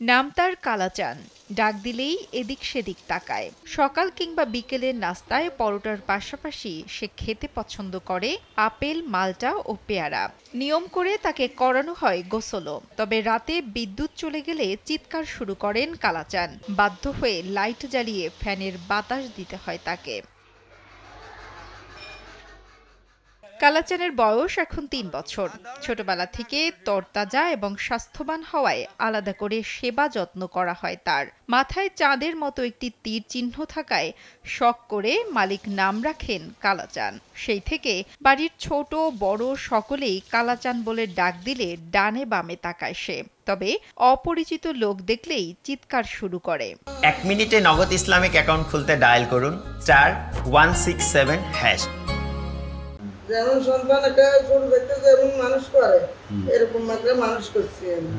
নাম তার কালাচান, ডাক দিলেই এদিক সেদিক তাকায়। সকাল কিংবা বিকেলের নাস্তায় পরোটার পাশাপাশি সে খেতে পছন্দ করে আপেল, মালটা ও পেয়ারা। নিয়ম করে তাকে করানো হয় গোসলও। তবে রাতে বিদ্যুৎ চলে গেলে চিৎকার শুরু করেন কালাচান। বাধ্য হয়ে লাইট জ্বালিয়ে ফ্যানের বাতাস দিতে হয় তাকে। কালাচানের বয়স এখন তিন বছর। ছোটবেলা থেকে তরতাজা এবং স্বাস্থ্যবান হওয়ায় আলাদা করে সেবা যত্ন করা হয় তার। মাথায় চাঁদের মতো একটি তীর চিহ্ন থাকায় শখ করে মালিক নাম রাখেন কালাচান। সেই থেকে বাড়ির ছোট, বড় সকলেই কালাচান বলে ডাক দিলে ডানে বামে তাকায় সে। তবে অপরিচিত লোক দেখলেই চিৎকার শুরু করে। এক মিনিটে নগদ ইসলামিক অ্যাকাউন্ট খুলতে ডায়াল করুন, চার, ওয়ান সিক্স সেভেন, হ্যাশ। যেমন সন্তান একটা ছোট ব্যক্তি যেমন মানুষ করে এরকম মাত্রা মানুষ করছি আমি।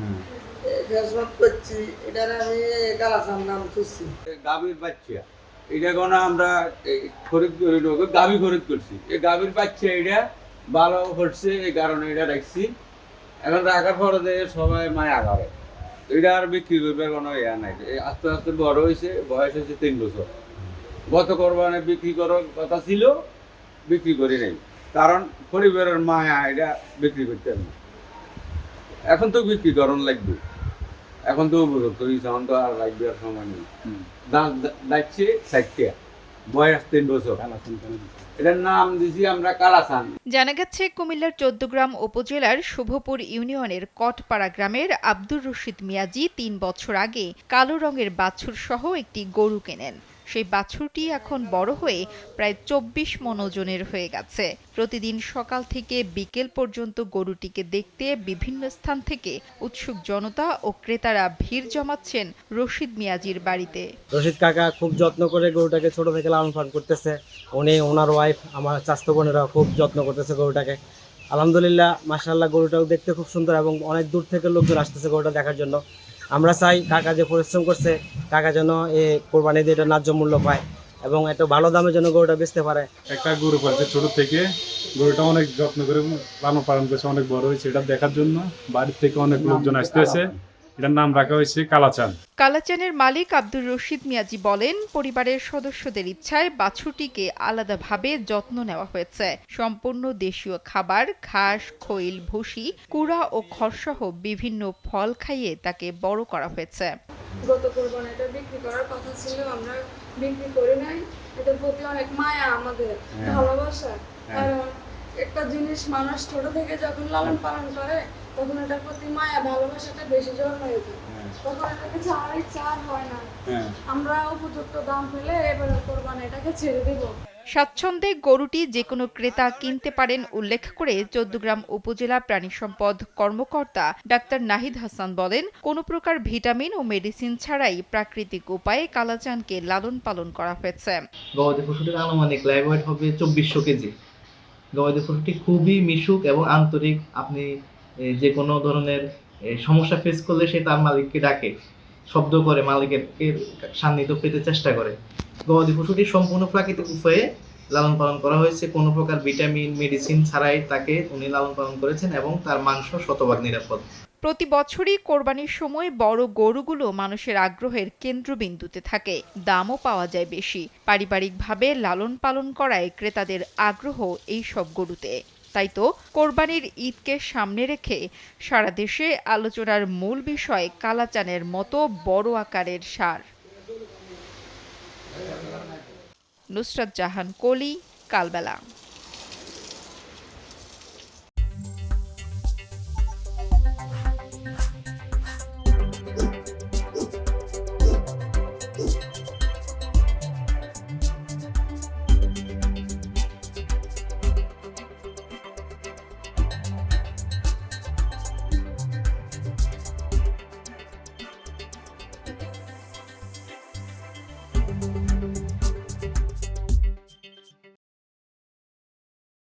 ফেসবুক করছি এটার আমি গালাসাম নাম খুঁজছি গাভীর বাচ্চা এটা কোনো আমরা এই খরিদ করি গাভী খরিদ করছি। এই গাভীর বাচ্চা এটা ভালো হচ্ছে এই কারণে এটা রাখছি এখন রাখার পরে যে সবাই মায়া করে। এটা আর বিক্রি করবে কোনো ইয়া নাই। এই আস্তে আস্তে বড় হয়েছে বয়স হয়েছে তিন বছর। গত কোরবানে বিক্রি করার কথা ছিল বিক্রি করি নাই। কারণ পরিবারের মায়া এটা বিক্রি করতে হবে এখন তো বিক্রি করণ লাগবে। এখন তো উপযুক্ত এখন তো আর লাগবে আর সময় নেই। যাচ্ছে ষাটটা। বয়স তিন বছর। এটার নাম দিছি আমরা কালাসান। জানা গেছে কুমিল্লার চৌদ্দগ্রাম উপজেলার শুভপুর ইউনিয়নের কটপাড়া গ্রামের আব্দুর রশিদ মিয়াজি তিন বছর আগে কালো রঙের বাছুর সহ একটি গরু কেনেন। সেই বাছুরটি এখন বড় হয়ে প্রায় চব্বিশ মন ওজনের হয়ে গেছে। প্রতিদিন সকাল থেকে বিকেল পর্যন্ত গরুটিকে দেখতে বিভিন্ন স্থান থেকে উৎসুক জনতা ও ক্রেতারা ভিড় জমাচ্ছেন রশিদ মিয়াজির বাড়িতে। রশিদ কাকা খুব যত্ন করে গরুটাকে ছোট থেকে লালন পালন করতেছে। উনি, ওনার ওয়াইফ আমার স্বাস্থ্য বোনেরা খুব যত্ন করতেছে গরুটাকে। আলহামদুলিল্লাহ মাসাল্লাহ গরুটাও দেখতে খুব সুন্দর এবং অনেক দূর থেকে লোকজন আসতেছে গরুটা দেখার জন্য। আমরা চাই কাকা যে পরিশ্রম করছে কাকা যেন এ কোরবানি দিয়ে এটা ন্যায্য মূল্য পায় এবং একটা ভালো দামে যেন গরুটা বেচতে পারে। একটা গরু পাচ্ছে ছোট থেকে গরুটা অনেক যত্ন করে লালন পালন করছে অনেক বড় হয়েছে। এটা দেখার জন্য বাড়ির থেকে অনেক লোকজন আসতেছে। এটার নাম রাখা হয়েছে কালাচান কালাচানের মালিক আব্দুর রশিদ মিয়াজি বলেন পরিবারের সদস্যদের ইচ্ছায় বাছুরটিকে আলাদাভাবে যত্ন নেওয়া হয়েছে। সম্পূর্ণ দেশীয় খাবার ঘাস খৈল ভুসি কুড়া ও খড়সহ বিভিন্ন ফল খাইয়ে তাকে বড় করা হয়েছে। গত কোরবানিটা বিক্রি করার কথা ছিল আমরা বিক্রি করি নাই। এটার প্রতি অনেক মায়া আমাদের ভালোবাসা। কারণ একটা জিনিস মানুষ ছোট থেকে যখন লালন পালন করে তখন এটার প্রতি মায়া ভালোবাসাটা বেশি যায়। তখন এটাকে ইচ্ছা হয় না। আমরা উপযুক্ত দাম পেলে এবার কোরবানি এটাকে ছেড়ে দেবো। স্বাচ্ছন্দ্যে গরুটি যে কোনো ক্রেতা কিনতে পারেন উল্লেখ করে চৌদ্দগ্রাম উপজেলা প্রাণী সম্পদ কর্মকর্তা ডাক্তার নাহিদ হাসান বলেন কোনো প্রকার ভিটামিন ও মেডিসিন ছাড়াই প্রাকৃতিক উপায়ে কালাচানকে লালন পালন করা হয়েছে। গবাদি পশুটির আনুমানিক লাইভ হবে চব্বিশশো কেজি। গবাদি পশুটি খুবই মিশুক এবং আন্তরিক। আপনি যে কোনো ধরনের সমস্যা ফেস করলে সে তার মালিককে ডাকে। শব্দ করে মালিকের সান্নিধ্য পেতে চেষ্টা করে। গবাদি পশুটি সম্পূর্ণ প্রাকৃতিক উপায়ে লালন পালন করা হয়েছে। কোনো প্রকার ভিটামিন, মেডিসিন ছাড়াই তাকে উনি লালন পালন করেছেন এবং তার মাংস শতভাগ নিরাপদ। প্রতি বছরই কোরবানির সময় বড় গরুগুলো মানুষের আগ্রহের কেন্দ্রবিন্দুতে থাকে। দামও পাওয়া যায় বেশি। পারিবারিকভাবে লালন পালন করায় ক্রেতাদের আগ্রহ এই সব গরুতে। তাই তো কোরবানির ঈদকে সামনে রেখে সারা দেশে আলোচনার মূল বিষয় কালাচানের মতো বড় আকারের সার। নুসরাত জাহান, কলি, কালবেলা।